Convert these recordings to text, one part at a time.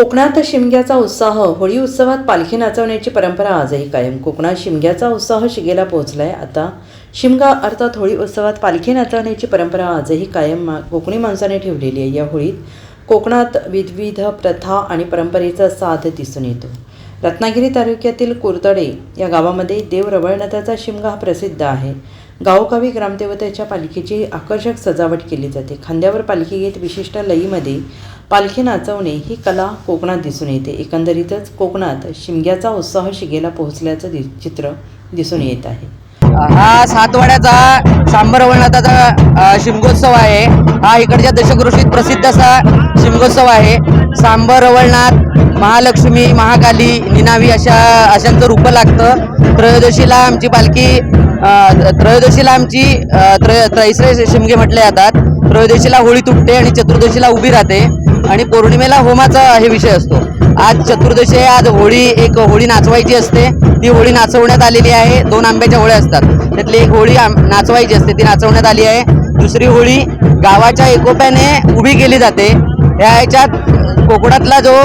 कोकणात शिमग्याचा उत्साह होळी उत्सवात पालखी नाचवण्याची परंपरा आजही कायम. कोकणात शिमग्याचा उत्साह शिगेला पोहोचलाय. आता शिमगा अर्थात होळी उत्सवात पालखी नाचवण्याची परंपरा आजही कायम मा कोकणी माणसाने ठेवलेली आहे. या होळीत कोकणात विविध प्रथा आणि परंपरेचा साथ दिसून येतो. रत्नागिरी तालुक्यातील कुरतडे या गावामध्ये देव रवळनाथाचा शिमगा हा प्रसिद्ध आहे. गावोगावी ग्रामदेवतेच्या पालखीची आकर्षक सजावट केली जाते. खांद्यावर पालखी घेत विशिष्ट लईमध्ये पालखी नाचवणे ही कला कोकणात दिसून येते. एकंदरीतच कोकणात शिमग्याचा उत्साह शिगेला पोहोचल्याचं दि चित्र दिसून येत आहे. हा सातवाड्याचा सांबर वळणाचा शिमगोत्सव आहे. हा इकडच्या दशकृषीत प्रसिद्ध असा शिमगोत्सव आहे. सांबर रवळनाथ महालक्ष्मी महाकाली निनावी अशा अशांचं रूपं लागतं. त्रयोदशीला आमची पालखी त्रयोदशीला आमची त्रय त्रैसरे शिमगे म्हटले जातात. त्रयोदशीला होळी तुटते आणि चतुर्दशीला उभी राहते. आणि पौर्णिमेला होमाचा हे विषय असतो. आज चतुर्दशी आहे आज होळी एक होळी नाचवायची असते. ती होळी नाचवण्यात आलेली आहे. दोन आंब्याच्या होळ्या असतात. त्यातली एक होळी नाचवायची असते ती नाचवण्यात आली आहे. दुसरी होळी गावाच्या एकोप्याने उभी केली जाते. ह्या ह्याच्यात कोकणातला जो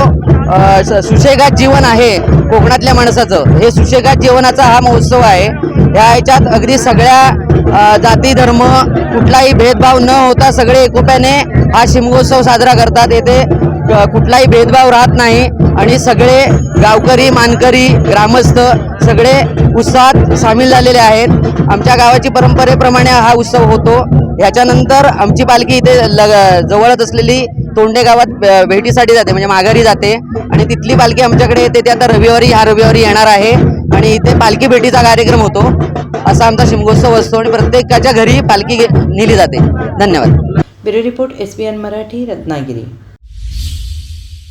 स- सुशेगात जीवन आहे कोकणातल्या माणसाचं हे सुशेगात जीवनाचा हा महोत्सव आहे. ह्या ह्याच्यात अगदी सगळ्या जाती धर्म कुठलाही भेदभाव न होता सगळे एकोप्याने हा शिमगोत्सव साजरा करतात. येथे कुठलाही भेदभाव राहत नाही आणि सगळे गावकरी मानकरी ग्रामस्थ सगळे उत्साहात सामील झालेले आहेत. आमच्या गावाची परंपरेप्रमाणे हा उत्सव होतो. याच्यानंतर आमची पालखी इथे लग जवळच असलेली तोंडे गावात भेटीसाठी जाते म्हणजे माघारी जाते. आणि तिथली पालखी आमच्याकडे येते ती आता रविवारी ह्या रविवारी येणार आहे. आणि इथे पालखी भेटीचा कार्यक्रम होतो. असा आमचा शिमगोत्सव असतो आणि प्रत्येकाच्या घरी पालखी नेली जाते. धन्यवाद. Bureau report S Marathi Ratnagiri.